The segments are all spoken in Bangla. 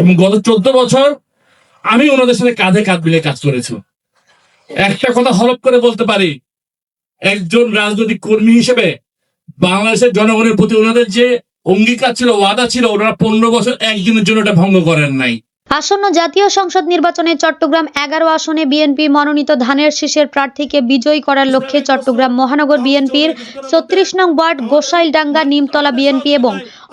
এবং গত চোদ্দ বছর আমি ওনাদের সাথে কাঁধে কাঁধ মিলিয়ে কাজ করেছি। একটা কথা হলপ করে বলতে পারি, একজন রাজনৈতিক কর্মী হিসেবে বাংলাদেশের জনগণের প্রতি ওনাদের যে অঙ্গীকার ছিল, ওয়াদা ছিল, ওনারা পনেরো বছর একদিনের জন্য এটা ভঙ্গ করেন নাই। আসন্ন জাতীয় সংসদ নির্বাচনে চট্টগ্রাম এগারো আসনে বিএনপি মনোনীত ধানের শীষের প্রার্থীকে বিজয়ী করার লক্ষ্যে চট্টগ্রাম মহানগর বিএনপির ছত্রিশ নং ওয়ার্ড গোসাইলডাঙ্গা, নিমতলা বিএনপি এবং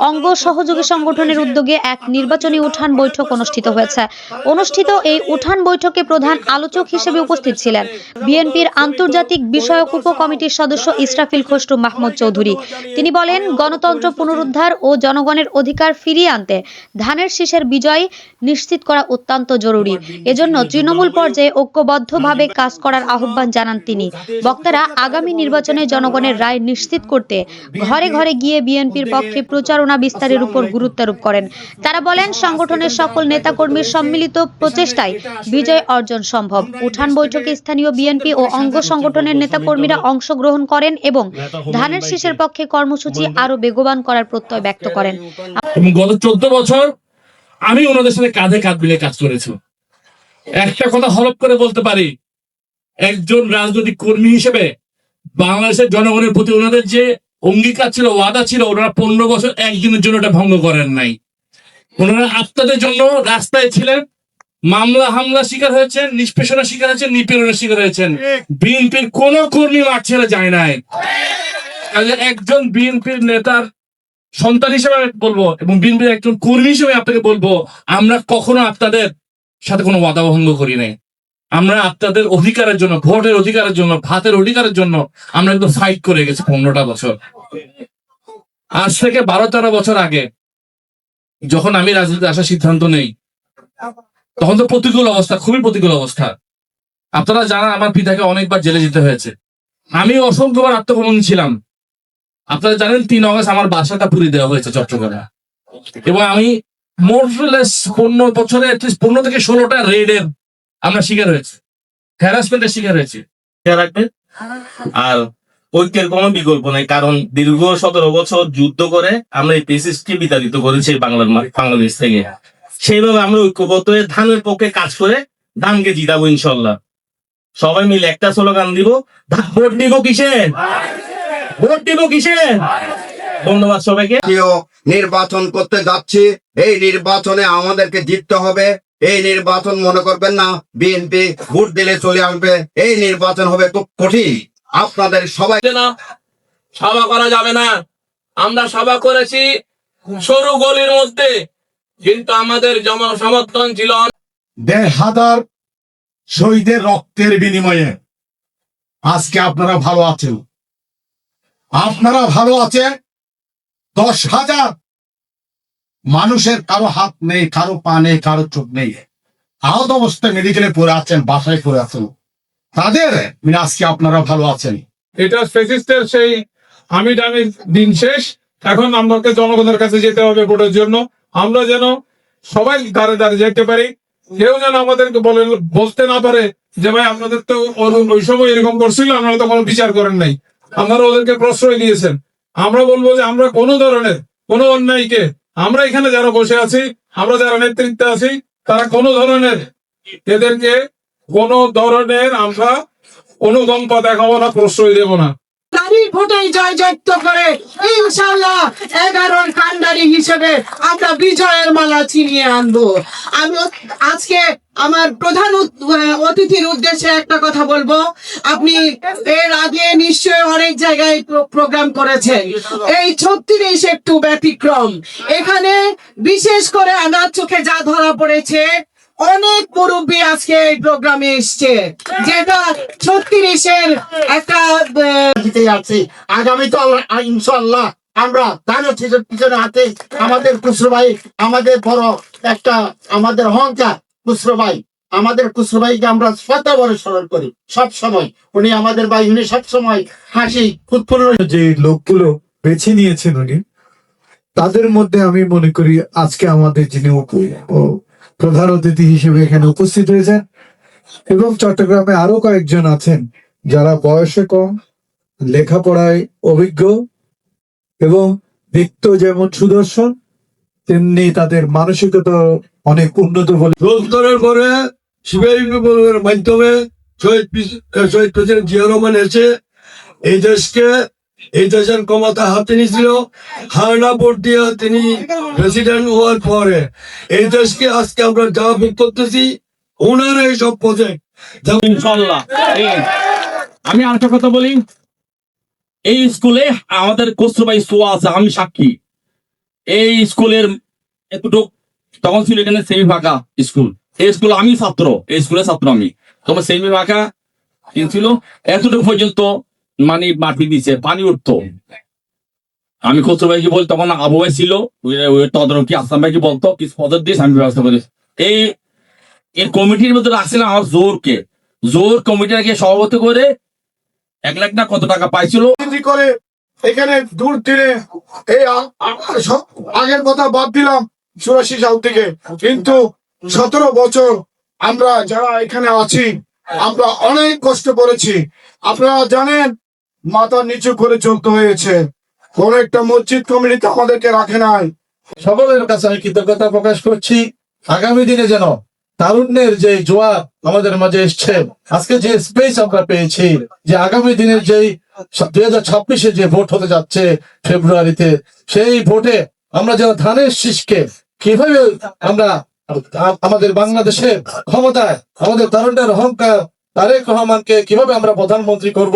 অঙ্গ সহযোগী সংগঠনের উদ্যোগে এক নির্বাচনী উঠান বৈঠক অনুষ্ঠিত হয়েছে। অনুষ্ঠিত এই উঠান বৈঠকে প্রধান আলোচক হিসেবে উপস্থিত ছিলেন বিএনপির আন্তর্জাতিক বিষয়ক উপ কমিটির সদস্য ইসরাফিল খসরু মাহমুদ চৌধুরী। তিনি বলেন, গণতন্ত্র পুনরুদ্ধার ও জনগণের অধিকার ফিরিয়ে আনতে ধানের শীষের বিজয় নিশ্চিত করা অত্যন্ত জরুরি। এজন্য তৃণমূল পর্যায়ে ঐক্যবদ্ধভাবে কাজ করার আহ্বান জানান তিনি। বক্তারা আগামী নির্বাচনে জনগণের রায় নিশ্চিত করতে ঘরে ঘরে গিয়ে বিএনপির পক্ষে প্রচারণা বিস্তারের উপর গুরুত্বারোপ করেন। তারা বলেন, সংগঠনের সকল নেতাকর্মীর সম্মিলিত প্রচেষ্টায় বিজয় অর্জন সম্ভব। উঠান বৈঠকে স্থানীয় বিএনপি ও অঙ্গ সংগঠনের নেতাকর্মীরা অংশগ্রহণ করেন এবং ধানের শীষের পক্ষে কর্মসূচি আরও বেগবান করার প্রত্যয় ব্যক্ত করেন। গত চোদ্দ বছর আমি ওনাদের সাথে কাঁধে কাঁধ মিলিয়ে কাজ করেছি। একটা কথা হলপ করে বলতে পারি, একজন রাজনৈতিক কর্মী হিসেবে বাংলাদেশের জনগণের প্রতি ওনাদের যে অঙ্গীকার ছিল ওয়াদা ছিল ওনারা পনেরো বছর একদিনের জন্য এটা ভঙ্গ করেন নাই। ওনারা আপনাদের জন্য রাস্তায় ছিলেন মামলা হামলা শিকার হয়েছেন নিষ্পেষণের শিকার হয়েছেন নিপীড়নের শিকার হয়েছেন। বিএনপির কোন কর্মী মাঠ ছেড়ে যায় নাই। কাজে একজন বিএনপির নেতার সন্তান হিসেবে আমি বলব এবং বিএনপির একজন কর্মী হিসেবে আপনাকে বলব আমরা কখনো আপনাদের সাথে কোনো ওয়াদা ভঙ্গ করি নাই। আমরা আপনাদের অধিকারের জন্য, ভোটের অধিকারের জন্য, ভাতের অধিকারের জন্য আমরা একদম ফাইট করে গেছি পনেরোটা বছর। আজ থেকে বারো তেরো বছর আগে যখন আমি রাজনীতিতে আসার সিদ্ধান্ত নেই, তখন তো প্রতিকূল অবস্থা, খুবই প্রতিকূল অবস্থা। আপনারা জানেন আমার পিতাকে অনেকবার জেলে যেতে হয়েছে। আমি অসংখ্যবার আত্মগোপন ছিলাম। আপনারা জানেন তিন অগস্ট আমার বাসাটা পুড়িয়ে দেওয়া হয়েছে চট্টগ্রামে। এবং আমি মোরলেস পনেরো বছরে পনেরো থেকে ষোলোটা রেডের আমরা শিকার হয়েছি। হ্যারাসমেন্টের শিকার হয়েছি। রাখবেন আর ঐক্যের কোনো বিকল্প নাই, কারণ দীর্ঘ সতেরো বছর যুদ্ধ করে আমরা এই পেসিসকে বিতাড়িত করেছি বাংলার বাংলাদেশ থেকে। সেইভাবে আমরা ঐক্যবদ্ধ হয়ে ধানের পক্ষে কাজ করে ধানকে জিতাবো ইনশাল্লাহ। সবাই মিলে একটা স্লোগান দিব ভোট দিব কিসে? ভোট দিব কিসে? ধন্যবাদ সবাইকে। নির্বাচন করতে যাচ্ছি, এই নির্বাচনে আমাদেরকে জিততে হবে। এই নির্বাচন মনে করবেন না বিএনপি ভোট দিলে চলে আসবে। এই নির্বাচন হবে খুব কঠিন। আপনাদের সবাই না সভা করা যাবে না। আমরা সভা করেছি সরু গলির মধ্যে কিন্তু আমাদের সমর্থন ছিল দেড় হাজার শহীদের রক্তের বিনিময়ে। আজকে আপনারা ভালো আছেন। আপনারা ভালো আছেন? দশ হাজার মানুষের কারও হাত নেই, কারও পা নেই, কারও চোখ নেই। আহত অবস্থায় মেডিকেলে পড়ে আছেন, বাসায় পড়ে আছেন। তাদের মানে আজকে আপনারা ভালো আছেন। এটা ফেসিস্টের সেই আমি ডামির দিন শেষ। এখন আমাকে জনগণের কাছে যেতে হবে ভোটের জন্য। আমরা যেন সবাই দাঁড়ে দাঁড়িয়ে যেতে পারি। কেউ যেন আমাদেরকে বলে, বলতে না পারে যে, ভাই, আপনাদের তো ওই সময় এরকম করছিল, আপনারা তো কোনো বিচার করেন নাই। আপনারা ওদেরকে প্রশ্রয় দিয়েছেন। আমরা বলব যে, আমরা কোনো ধরনের কোনো অন্যায়কে আমরা এখানে যারা বসে আছি, আমরা যারা নেতৃত্বে আছি, তারা কোন ধরনের এদেরকে কোন ধরনের আমরা অনুকম্পা দেখাবো না, প্রশ্রয় দেব না। করে। ইনশাল্লাহ এগারোর কান্ডারি হিসেবে আমরা বিজয়ের মালা ছিনিয়ে আনব। আমি আজকে আমার প্রধান অতিথির উদ্দেশ্যে একটা কথা বলব। আপনি এর আগে নিশ্চয়ই অনেক জায়গায় প্রোগ্রাম করেছেন। এই ছত্রিশ একটু ব্যতিক্রম। এখানে বিশেষ করে আমার চোখে যা ধরা পড়েছে অনেক মুরব্বী আজকে এই প্রোগ্রামে এসছে। যেটা ছত্রিশের একটা দিতে যাচ্ছি। আগামী তো ইনশাল্লাহ আমরা শীষের পিছনে হাতে আমাদের খুচরো ভাই, আমাদের বড় একটা, আমাদের অহংকার খুচরো ভাই, আমাদের খুচরো ভাইকে আমরা শত বড় স্মরণ করি সব সময়। উনি আমাদের ভাই, উনি সব সময় হাসি ফুটফুল্ল যে লোকগুলো বেছে নিয়েছেন উনি, তাদের মধ্যে আমি মনে করি আজকে আমাদের যিনি প্রধান অতিথি হিসেবে এখানে উপস্থিত হয়েছেন এবং চট্টগ্রামে আরও কয়েকজন আছেন যারা বয়সে কম, লেখাপড়ায় অভিজ্ঞ এবং দেখতেও যেমন সুদর্শন, তেমনি তাদের মানসিকতা অনেক উন্নত বলে রোজগারের পরে বিপ্লবের মাধ্যমে শহীদ শহীদ প্রেসিডেন্ট জিয়া রহমান এসে এই দেশকে এই দেশের ক্ষমতা হাতে নিয়েছিল হারনা ভোট দিয়ে তিনি প্রেসিডেন্ট হওয়ার পরে। এই দেশকে আজকে আমরা যা ভোগ করতেছি, ওনার এই সব প্রজেক্ট ইনশাল্লাহ আমি আরেকটা কথা বলি। এই স্কুলে আমাদের কস্তুরবাই সোয়া আছে, আমি সাক্ষী। এই স্কুলের এতটুক তখন ছিল এখানে সেমি ফাঁকা স্কুল। এই স্কুলে আমি ছাত্র, এই স্কুলের ছাত্র আমি। তখন সেমি ফাঁকা ছিল? এতটুকু পর্যন্ত মানে মাটি দিছে, পানি উঠতো। আমি খসরু ভাইকে বল, তখন আবু ভাই ছিল তদারকি আসাম ভাইকে বলতো, কিছু পদের দিস আমি ব্যবস্থা করি এই এই কমিটির মধ্যে রাখছিলাম আমার জোরকে। জোর কমিটিকে সভাপতি করে এক লাখ না কত টাকা পাইছিল। করে এখানে দূর তীরে, এই আগের কথা বাদ দিলাম চুরাশি সাল থেকে। কিন্তু সতেরো বছর আমরা যারা এখানে আছি, আমরা অনেক কষ্ট করেছি। আপনারা জানেন মাথা নিচু করে চলতে হয়েছে। কোন একটা মসজিদ কমিটিতে আমাদেরকে রাখে নাই। সকলের কাছে আমি কৃতজ্ঞতা প্রকাশ করছি। আগামী দিনে যেন তারুণ্যের যে জোয়ার আমাদের মাঝে এসছে, আজকে যে স্পেস আমরা পেয়েছি, যে আগামী দিনের যেই দুই হাজার ছাব্বিশে যে ভোট হতে যাচ্ছে ফেব্রুয়ারিতে, সেই ভোটে আমরা যেন ধানের শীষকে কীভাবে আমরা আমাদের বাংলাদেশের ক্ষমতায়, আমাদের তারুণ্যের অহংকার, তারেক রহমানকে কীভাবে আমরা প্রধানমন্ত্রী করব